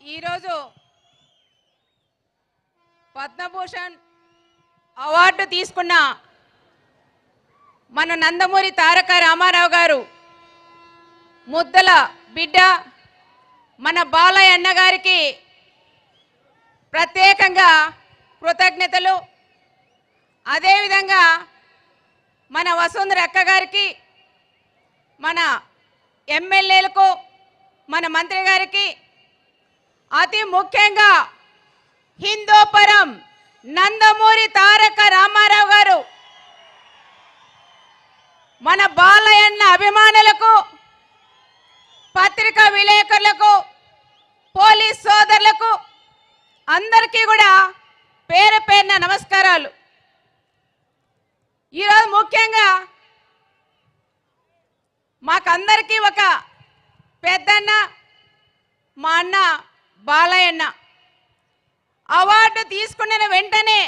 ఈరోజు పద్మభూషణ్ అవార్డు తీసుకున్న మన నందమూరి తారక రామారావు గారు ముద్దల బిడ్డ మన బాలయ్య గారికి ప్రత్యేకంగా కృతజ్ఞతలు. అదేవిధంగా మన వసుంధర అక్క గారికి మన ఎమ్మెల్యేలకు మన మంత్రి గారికి అతి ముఖ్యంగా హిందూపురం నందమూరి తారక రామారావు గారు. మన బాలయ్యన్న అభిమానులకు పత్రికా విలేకరులకు పోలీస్ సోదరులకు అందరికీ కూడా పేరు పేరున నమస్కారాలు. ఈరోజు ముఖ్యంగా మాకందరికీ ఒక పెద్దన్న మా అన్న బాలయ్యన్న. అవార్డు తీసుకున్న వెంటనే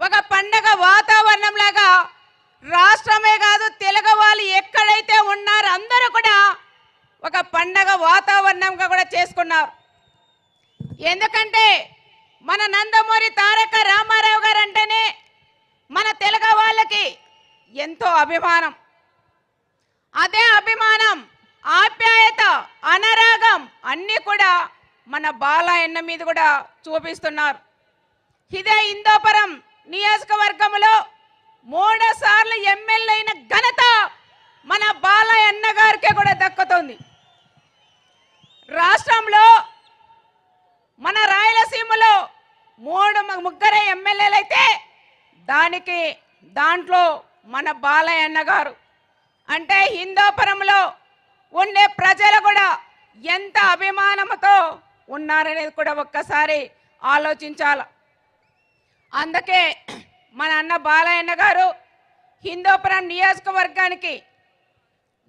ఒక పండగ వాతావరణంలాగా రాష్ట్రమే కాదు తెలుగు వాళ్ళు ఎక్కడైతే ఉన్నారో అందరూ కూడా ఒక పండగ వాతావరణంగా కూడా చేసుకున్నారు. ఎందుకంటే మన నందమూరి తారక రామారావు గారు అంటేనే మన తెలుగు వాళ్ళకి ఎంతో అభిమానం. అదే అభిమానం ఆప్యాయత అనరాగం అన్నీ కూడా మన బాలయ్యన్న మీద కూడా చూపిస్తున్నారు. ఇదే ఇందోపురం నియోజకవర్గంలో మూడు సార్లు ఎమ్మెల్యే అయిన ఘనత మన బాలయ్యన్న గారికే కూడా దక్కుతుంది. రాష్ట్రంలో మన రాయలసీమలో మూడు ముగ్గురే ఎమ్మెల్యేలు అయితే దానికి దాంట్లో మన బాలయ్యన్న గారు. అంటే హిందోపురంలో ఉండే ప్రజలు కూడా ఎంత అభిమానంతో ఉన్నారనేది కూడా ఒక్కసారి ఆలోచించాల. అందుకే మన అన్న బాలయ్యన్న గారు హిందూపురం నియోజకవర్గానికి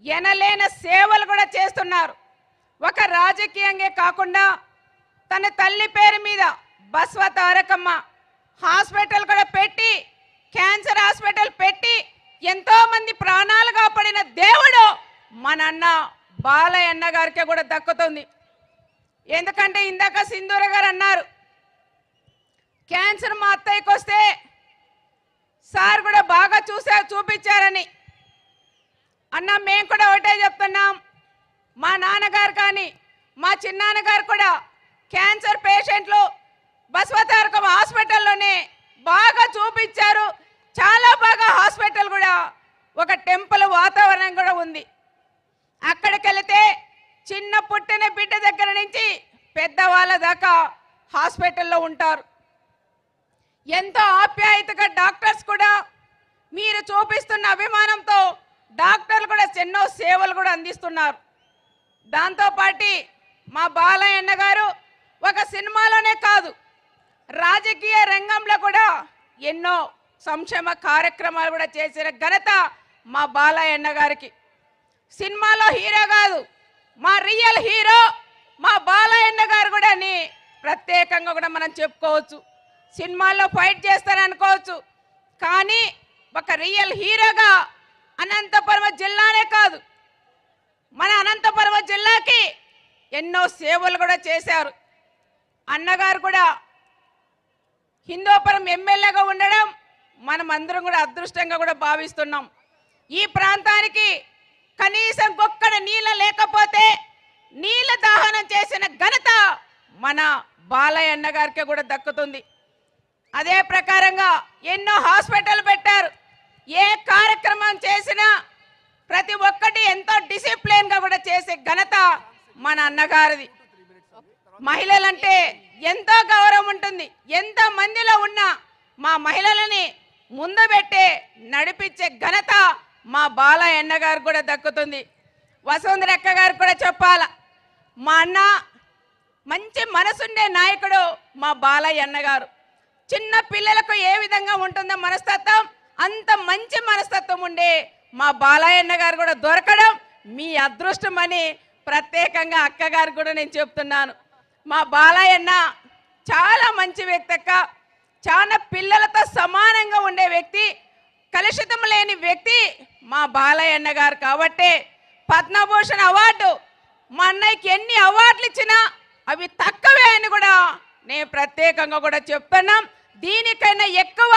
ఎనలేన సేవలు కూడా చేస్తున్నారు. ఒక రాజకీయంగా కాకుండా తన తల్లి పేరు మీద బస్వ తారకమ్మ హాస్పిటల్ కూడా పెట్టి క్యాన్సర్ హాస్పిటల్ పెట్టి ఎంతో మంది ప్రాణాలు కాపాడిన దేవుడు మన అన్న బాలయ్య అన్న గారికి కూడా దక్కుతుంది. ఎందుకంటే ఇందాక సింధూర గారు అన్నారు క్యాన్సర్ మా అత్తయ్యకి వస్తే సార్ కూడా బాగా చూసా చూపించారని. అన్న మేము కూడా ఒకటే చెప్తున్నాం మా నాన్నగారు కానీ మా చిన్నాన్నగారు కూడా క్యాన్సర్ పేషెంట్లు బసవతారకం హాస్పిటల్లోనే బాగా చూపించారు చాలా బాగా హాస్పిటల్ కూడా ఒక టెంపుల్ వాతావరణం కూడా ఉంది అక్కడికి వెళితే చిన్న పుట్టిన బిడ్డ దగ్గర నుంచి పెద్దవాళ్ళ దాకా హాస్పిటల్లో ఉంటారు. ఎంతో ఆప్యాయతగా డాక్టర్స్ కూడా మీరు చూపిస్తున్న అభిమానంతో డాక్టర్లు కూడా ఎన్నో సేవలు కూడా అందిస్తున్నారు. దాంతోపాటి మా బాలయ్యన్న గారు ఒక సినిమాలోనే కాదు రాజకీయ రంగంలో కూడా ఎన్నో సంక్షేమ కార్యక్రమాలు కూడా చేసిన ఘనత మా బాలయ్యన్న గారికి. సినిమాలో హీరో కాదు మా రియల్ హీరో మా బాలయ్య గారు కూడా అని ప్రత్యేకంగా కూడా మనం చెప్పుకోవచ్చు. సినిమాల్లో ఫైట్ చేస్తారనుకోవచ్చు కానీ ఒక రియల్ హీరోగా అనంతపురం జిల్లానే కాదు. మన అనంతపురం జిల్లాకి ఎన్నో సేవలు కూడా చేశారు. అన్నగారు కూడా హిందూపురం ఎమ్మెల్యేగా ఉండడం మనం అందరం కూడా అదృష్టంగా కూడా భావిస్తున్నాం. ఈ ప్రాంతానికి కనీసం గొక్కడ నీళ్ళ లేకపోతే నీళ్ళ దాహనం చేసిన ఘనత మన బాలయ్య అన్న గారికి కూడా దక్కుతుంది. అదే ప్రకారంగా ఎన్నో హాస్పిటల్ పెట్టారు. ఏ కార్యక్రమం చేసినా ప్రతి ఒక్కటి ఎంతో డిసిప్లిన్గా కూడా చేసే ఘనత మన అన్నగారిది. మహిళలంటే ఎంతో గౌరవం ఉంటుంది. ఎంత మందిలో ఉన్నా మా మహిళలని ముందు పెట్టే నడిపించే ఘనత మా బాలయ్య అన్న గారు కూడా దక్కుతుంది. వసుంధరక్క గారు కూడా చెప్పాల. మా అన్న మంచి మనసుండే నాయకుడు మా బాలయ్య అన్నగారు చిన్న పిల్లలకు ఏ విధంగా ఉంటుందో మనస్తత్వం అంత మంచి మనస్తత్వం ఉండే మా బాలయ్యన్న గారు కూడా దొరకడం మీ అదృష్టం అని ప్రత్యేకంగా అక్కగారు కూడా నేను చెప్తున్నాను. మా బాలయ్యన్న చాలా మంచి వ్యక్తి అక్క. చాలా పిల్లలతో సమానంగా ఉండే వ్యక్తి కలుషితం లేని వ్యక్తి మా బాలయ్యన్న గారు కాబట్టే పద్మభూషణ్ అవార్డు. మా అన్నయ్యకి ఎన్ని అవార్డులు ఇచ్చినా అవి తక్కువే అని కూడా నేను ప్రత్యేకంగా కూడా చెప్తున్నాం దీనికైనా ఎక్కువ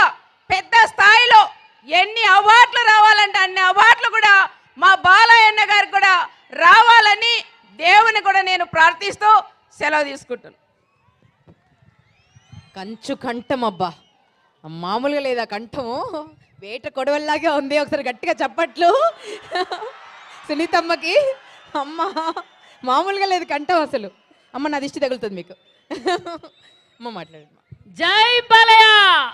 పెద్ద స్థాయిలో ఎన్ని అవార్డులు రావాలంటే అన్ని అవార్డులు కూడా మా బాలయ్యన్న గారికి కూడా రావాలని దేవుని కూడా నేను ప్రార్థిస్తూ సెలవు తీసుకుంటున్నాను. కంచు కంఠం అబ్బా. మామూలుగా లేదా కంఠము. వేట కొడవల్లాగే ఉంది. ఒకసారి గట్టిగా చప్పట్లు. సునీతమ్మకి అమ్మ మామూలుగా లేదు కంఠం అసలు. అమ్మ నా దిష్టి తగులుతుంది మీకు. అమ్మ మాట్లాడమ్మా జై బలయా